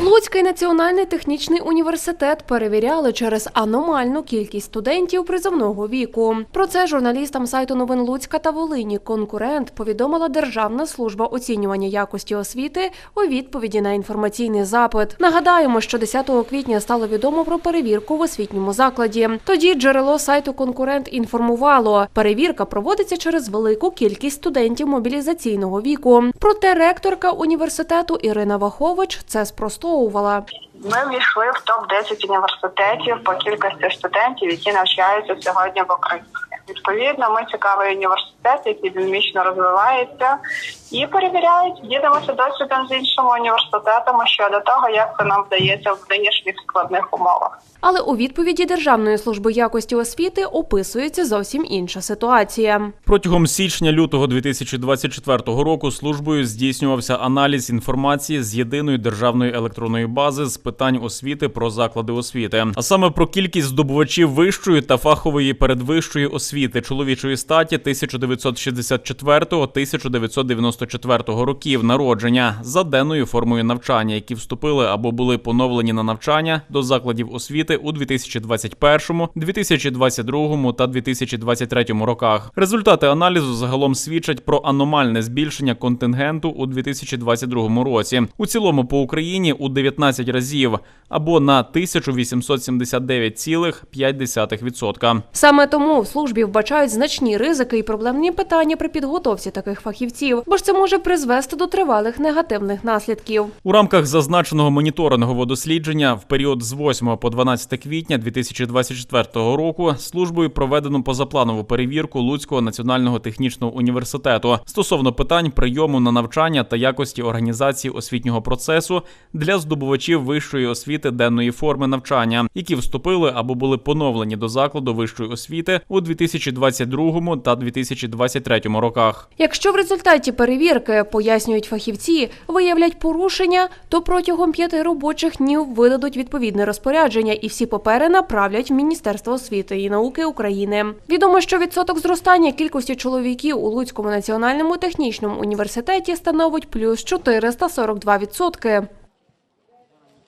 Луцький національний технічний університет перевіряли через аномальну кількість студентів призовного віку. Про це журналістам сайту новин Луцька та Волині конкурент повідомила Державна служба оцінювання якості освіти у відповіді на інформаційний запит. Нагадаємо, що 10 квітня стало відомо про перевірку в освітньому закладі. Тоді джерело сайту конкурент інформувало, перевірка проводиться через велику кількість студентів мобілізаційного віку. Проте ректорка університету Ірина Вахович це спростовувала. Ми війшли в топ 10 університетів по кількості студентів, які навчаються сьогодні в Україні. Відповідно, ми цікавий університет, який динамічно розвивається, і перевіряють, ділимося досвідом з іншими університетами щодо того, як це нам вдається в нинішніх складних умовах. Але у відповіді Державної служби якості освіти описується зовсім інша ситуація. Протягом січня-лютого 2024 року службою здійснювався аналіз інформації з єдиної державної електронної бази з питань освіти про заклади освіти, а саме про кількість здобувачів вищої та фахової передвищої освіти чоловічої статі 1964-1994 років народження за денною формою навчання, які вступили або були поновлені на навчання до закладів освіти у 2021, 2022 та 2023 роках. Результати аналізу загалом свідчать про аномальне збільшення контингенту у 2022 році. У цілому по Україні у 19 разів або на 1879,5%. Саме тому в службі вбачають значні ризики і проблемні питання при підготовці таких фахівців, бо ж це може призвести до тривалих негативних наслідків. У рамках зазначеного моніторингового дослідження в період з 8 по 12 квітня 2024 року службою проведено позапланову перевірку Луцького національного технічного університету стосовно питань прийому на навчання та якості організації освітнього процесу для здобувачів вищої освіти денної форми навчання, які вступили або були поновлені до закладу вищої освіти у 2022 та 2023 роках. Якщо в результаті перевірки пояснюють фахівці, виявлять порушення, то протягом п'яти робочих днів видадуть відповідне розпорядження, і всі папери направлять в Міністерство освіти і науки України. Відомо, що відсоток зростання кількості чоловіків у Луцькому національному технічному університеті становить плюс 442 відсотки.